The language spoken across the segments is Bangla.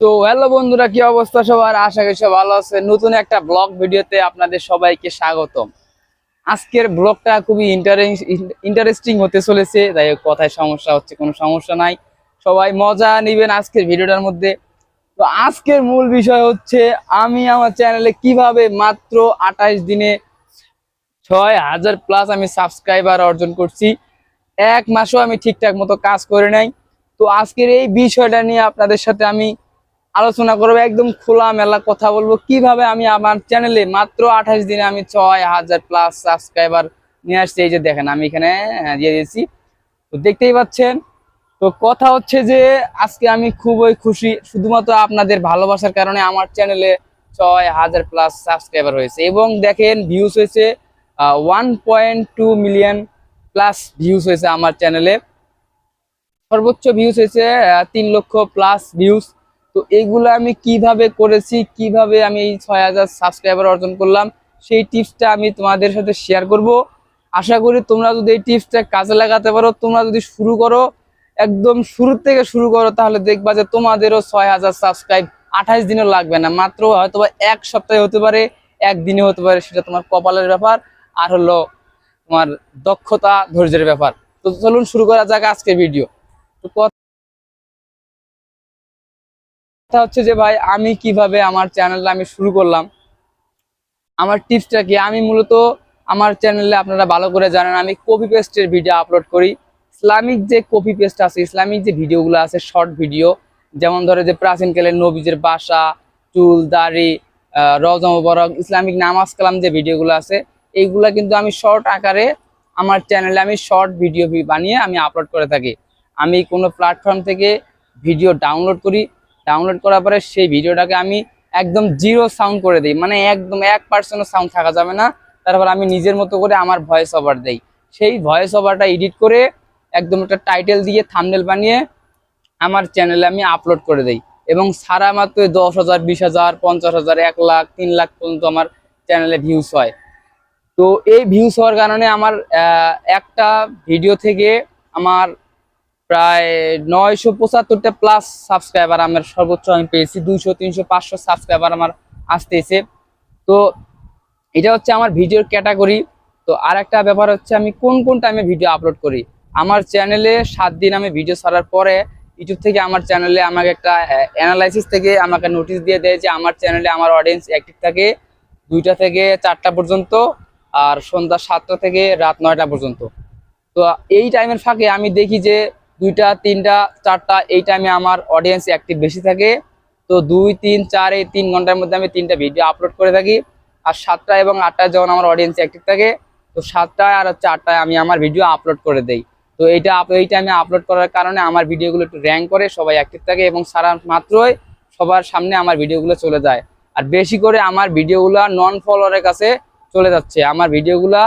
তো হ্যালো বন্ধুরা, কি অবস্থা সবার? আশা করি সব ভালো আছে নতুন একটা ব্লগ ভিডিওতে আপনাদের সবাইকে স্বাগতম। আজকের ব্লগটা খুবই ইন্টারেস্টিং হতে চলেছে। তাই কথায় সমস্যা হচ্ছে, কোনো সমস্যা নাই। সবাই মজা নেবেন আজকের ভিডিওটার মধ্যে। তো আজকের মূল বিষয় হচ্ছে, আমি আমার চ্যানেলে কীভাবে মাত্র আঠাশ দিনে ছয় হাজার প্লাস আমি সাবস্ক্রাইবার অর্জন করছি। এক মাসও আমি ঠিকঠাক মতো কাজ করে নাই। তো আজকের এই বিষয়টা নিয়ে আপনাদের সাথে আমি আলোচনা করব, একদম খোলা মেলা কথা বলব। কীভাবে আমি আমার চ্যানেলে মাত্র আঠাশ দিনে আমি ছয় হাজার প্লাস সাবস্ক্রাইবার নিয়ে আসছি? এই যে দেখেন, আমি এখানে দিয়ে দিয়েছি। তো দেখতেই পাচ্ছেন, তো কথা হচ্ছে যে, আজকে আমি খুবই খুশি। শুধুমাত্র আপনাদের ভালোবাসার কারণে আমার চ্যানেলে ছয় হাজার প্লাস সাবস্ক্রাইবার হয়েছে। এবং দেখেন ভিউজ হয়েছে one point two million plus views হয়েছে আমার চ্যানেলে সর্বোচ্চ ভিউজ হয়েছে তিন লক্ষ প্লাস ভিউজ তো এইগুলো আমি কীভাবে করেছি, কীভাবে আমি এই ছয় হাজার সাবস্ক্রাইবার অর্জন করলাম, সেই টিপসটা আমি তোমাদের সাথে শেয়ার করব। আশা করি তোমরা যদি এই টিপসটা কাজে লাগাতে পারো, তোমরা যদি শুরু করো, একদম শুরু থেকে শুরু করো, তাহলে দেখবা যে তোমাদেরও ছয় হাজার সাবস্ক্রাইব আঠাইশ দিনও লাগবে না। মাত্র হয়তো এক সপ্তাহে হতে পারে, একদিনে হতে পারে, সেটা তোমার কপালের ব্যাপার। আর হলো তোমার দক্ষতা ধৈর্যের ব্যাপার। তো চলুন শুরু করা যাক আজকের ভিডিও তো কথা হচ্ছে যে ভাই আমি কীভাবে আমার চ্যানেলটা আমি শুরু করলাম? আমার টিপসটা কি? আমি মূলত আমার চ্যানেলে আপনারা ভালো করে জানেন আমি কপি পেস্টের ভিডিও আপলোড করি। ইসলামিক যে কপি পেস্ট আছে ইসলামিক যে ভিডিওগুলো আছে শর্ট ভিডিও যেমন ধরে যে প্রাচীনকালের নবীজের বাসা চুল দাড়ি আহ, রওজা মোবারক ইসলামিক নামাজ কালাম যে ভিডিওগুলো আছে এইগুলা কিন্তু আমি শর্ট আকারে আমার চ্যানেলে আমি শর্ট ভিডিও বানিয়ে আমি আপলোড করে থাকি। আমি কোনো প্ল্যাটফর্ম থেকে ভিডিও ডাউনলোড করি ডাউনলোড করার পরে সেই ভিডিওটাকে আমি একদম জিরো সাউন্ড করে দিই। মানে একদম এক পার্সেন্টও সাউন্ড থাকা যাবে না। তারপর আমি নিজের মতো করে আমার ভয়েস ওভার দেই। সেই ভয়েস ওভারটা এডিট করে একদম একটা টাইটেল দিয়ে থামনেল বানিয়ে আমার চ্যানেলে আমি আপলোড করে দেই। এবং সারা মাত্র দশ হাজার, বিশ হাজার, পঞ্চাশ হাজার, এক লাখ, তিন লাখ পর্যন্ত আমার চ্যানেলে ভিউস হয়। তো এই ভিউস হওয়ার কারণে আমার একটা ভিডিও থেকে আমার প্রায় নয়শো পঁচাত্তরটা প্লাস সাবস্ক্রাইবার আমার সর্বোচ্চ আমি পেয়েছি, দুইশো, তিনশো, পাঁচশো সাবস্ক্রাইবার আমার আসতেছে। তো এটা হচ্ছে আমার ভিডিওর ক্যাটাগরি তো আর একটা ব্যাপার হচ্ছে আমি কোন কোন টাইমে ভিডিও আপলোড করি? আমার চ্যানেলে সাত দিন আমি ভিডিও ছাড়ার পরে ইউটিউব থেকে আমার চ্যানেলে আমাকে একটা অ্যানালাইসিস থেকে আমাকে নোটিশ দিয়ে দেয় যে আমার চ্যানেলে আমার অডিয়েন্স অ্যাক্টিভ থাকে দুইটা থেকে চারটা পর্যন্ত আর সন্ধ্যা সাতটা থেকে রাত নয়টা পর্যন্ত। তো এই টাইমের ফাঁকে আমি দেখি যে দুইটা, তিনটা, চারটা, এই টাইমে আমার অডিয়েন্স অ্যাক্টিভ বেশি থাকে। তো দুই, তিন, চার, এই তিন ঘণ্টার মধ্যে আমি তিনটা ভিডিও আপলোড করে থাকি। আর সাতটা এবং আটটায় যখন আমার অডিয়েন্স অ্যাক্টিভ থাকে, তো সাতটায় আর হচ্ছে আটটায় আমি আমার ভিডিও আপলোড করে দেই। তো এইটা এই টাইমে আপলোড করার কারণে আমার ভিডিওগুলো একটু র্যাঙ্ক করে সবাই অ্যাক্টিভ থাকে এবং সারা মাত্রই সবার সামনে আমার ভিডিওগুলো চলে যায়। আর বেশি করে আমার ভিডিওগুলো নন ফলোয়ারের কাছে চলে যাচ্ছে। আমার ভিডিওগুলা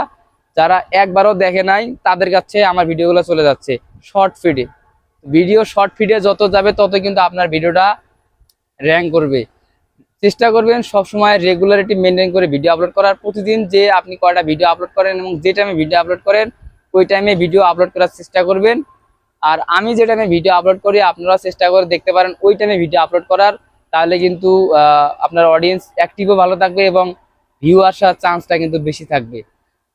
যারা একবারও দেখে নাই, তাদের কাছে আমার ভিডিওগুলো চলে যাচ্ছে। শর্ট ফিডে ভিডিও শর্ট ফিডে যত যাবে, তত কিন্তু আপনার ভিডিওটা র্যাঙ্ক করবে। চেষ্টা করবেন সবসময় রেগুলারিটি মেনটেন করে ভিডিও আপলোড করার। প্রতিদিন যে আপনি কয়টা ভিডিও আপলোড করেন এবং যে টাইমে ভিডিও আপলোড করেন, ওই টাইমে ভিডিও আপলোড করার চেষ্টা করবেন। আর আমি যে টাইমে ভিডিও আপলোড করি আপনারা চেষ্টা করে দেখতে পারেন ওই টাইমে ভিডিও আপলোড করার। তাহলে কিন্তু আপনার অডিয়েন্স অ্যাক্টিভও ভালো থাকবে এবং ভিউ আসার চান্সটা কিন্তু বেশি থাকবে।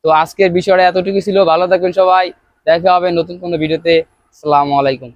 তো আজকের বিষয়টা এতটুকু ছিল। ভালো থাকবেন সবাই। দেখা হবে নতুন কোনো ভিডিওতে। আসসালামু আলাইকুম।